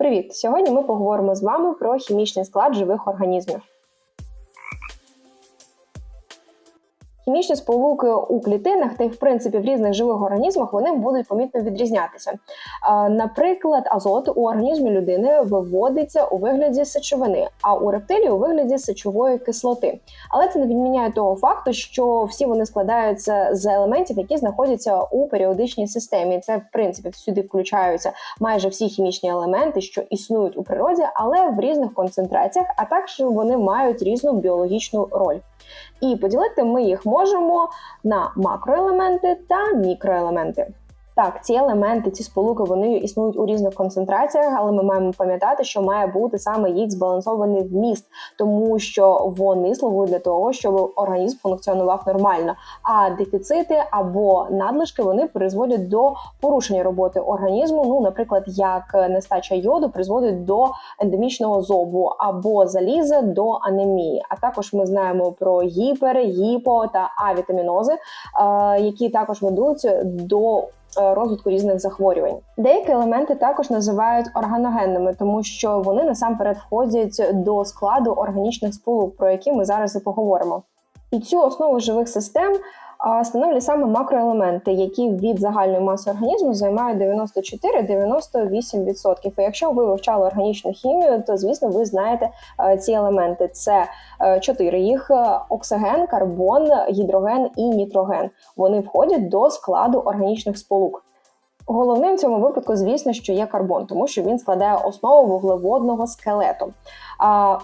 Привіт! Сьогодні ми поговоримо з вами про хімічний склад живих організмів. Хімічні сполуки у клітинах та й в принципі в різних живих організмах вони будуть помітно відрізнятися. Наприклад, азот у організмі людини виводиться у вигляді сечовини, а у рептилії у вигляді сечової кислоти. Але це не відміняє того факту, що всі вони складаються з елементів, які знаходяться у періодичній системі. Це в принципі сюди включаються майже всі хімічні елементи, що існують у природі, але в різних концентраціях, а також вони мають різну біологічну роль. І поділити ми їх можемо на макроелементи та мікроелементи. Так, ці елементи, ці сполуки, вони існують у різних концентраціях, але ми маємо пам'ятати, що має бути саме їх збалансований вміст, тому що вони слугують для того, щоб організм функціонував нормально. А дефіцити або надлишки вони призводять до порушення роботи організму. Ну, наприклад, як нестача йоду призводить до ендемічного зобу або заліза до анемії. А також ми знаємо про гіпер, гіпо та авітамінози, е, які також ведуть до розвитку різних захворювань. Деякі елементи також називають органогенними, тому що вони насамперед входять до складу органічних сполук, про які ми зараз і поговоримо. І цю основу живих систем а, становлять саме макроелементи, які від загальної маси організму займають 94-98%. І якщо ви вивчали органічну хімію, то звісно ви знаєте е, ці елементи. Це е, чотири їх: е, оксиген, карбон, гідроген і нітроген. Вони входять до складу органічних сполук. Головним в цьому випадку, звісно, що є карбон, тому що він складає основу вуглеводного скелету.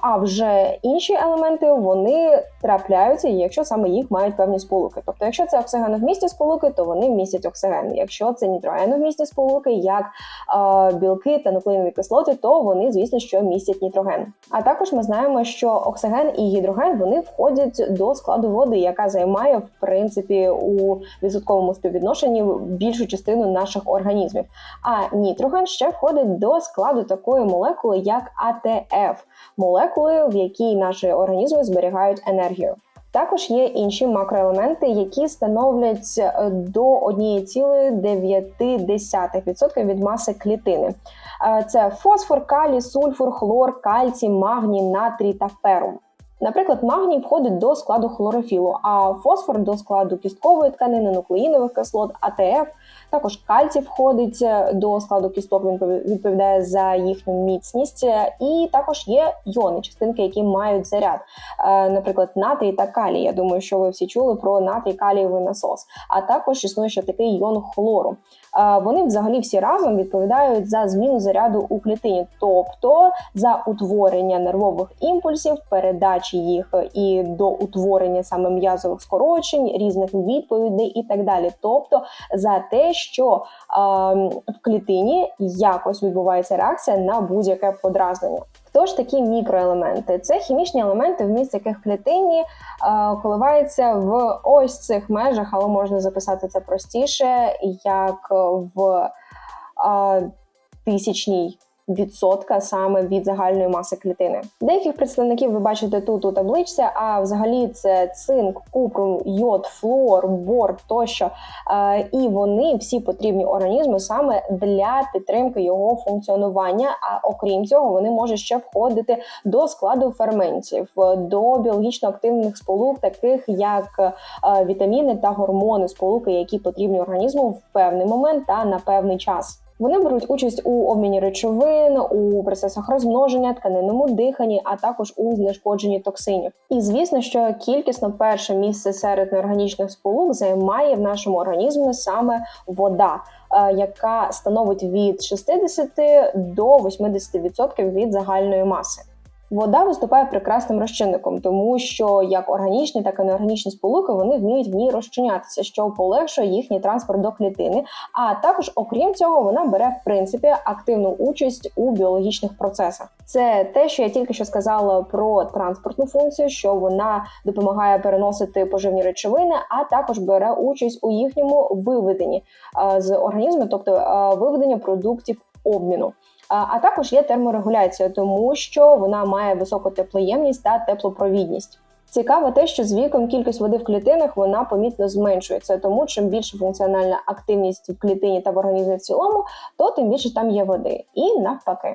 А вже інші елементи вони трапляються, якщо саме їх мають певні сполуки. Тобто, якщо це оксиген в місті сполуки, то вони містять оксиген. Якщо це нітроген в місті сполуки, як е, білки та нуклеїнові кислоти, то вони, звісно, що містять нітроген. А також ми знаємо, що оксиген і гідроген вони входять до складу води, яка займає в принципі у відсотковому співвідношенні більшу частину наших організмів. А нітроген ще входить до складу такої молекули, як АТФ молекули, в якій наші організми зберігають енергію. Також є інші макроелементи, які становлять е, до 1,9% від маси клітини. Е, це фосфор, калій, сульфур, хлор, кальцій, магній, натрій та ферум. Наприклад, магній входить до складу хлорофілу, а фосфор до складу кісткової тканини, нуклеїнових кислот, АТФ. Також кальцій входить е, до складу кісток, він відповідає за їхню міцність. І також є йони, частинки, які мають заряд. Е, наприклад, натрій та калій. Я думаю, що ви всі чули про натрій калієвий насос. А також існує ще такий йон хлору. Е, вони взагалі всі разом відповідають за зміну заряду у клітині, тобто за утворення нервових імпульсів, передачі їх і до утворення саме м'язових скорочень, різних відповідей і так далі. Тобто за те, що е, в клітині якось відбувається реакція на будь-яке подразнення. Хто ж такі мікроелементи? Це хімічні елементи, вміст яких в клітині е, коливається в ось цих межах, але можна записати це простіше, як в е, тисячній відсотка саме від загальної маси клітини. Деяких представників ви бачите тут у табличці, а взагалі це цинк, купрум, йод, флор, бор тощо. Е, і вони всі потрібні організму саме для підтримки його функціонування. А окрім цього, вони можуть ще входити до складу ферментів, до біологічно активних сполук, таких як е, вітаміни та гормони, сполуки, які потрібні організму в певний момент та на певний час. Вони беруть участь у обміні речовин, у процесах розмноження, тканинному диханні, а також у знешкодженні токсинів. І звісно, що кількісно перше місце серед неорганічних сполук займає в нашому організмі саме вода. Е, яка становить від 60 до 80% від загальної маси. Вода виступає прекрасним розчинником, тому що як органічні, так і неорганічні сполуки вони вміють в ній розчинятися, що полегшує їхній транспорт до клітини. А також, окрім цього, вона бере в принципі активну участь у біологічних процесах. Це те, що я тільки що сказала про транспортну функцію, що вона допомагає переносити поживні речовини, а також бере участь у їхньому виведенні з організму, тобто виведення продуктів обміну. А також є терморегуляція, тому що вона має високу теплоємність та теплопровідність. Цікаво те, що з віком кількість води в клітинах вона помітно зменшується, тому чим більше функціональна активність в клітині та в організмі в цілому, то тим більше там є води, і навпаки.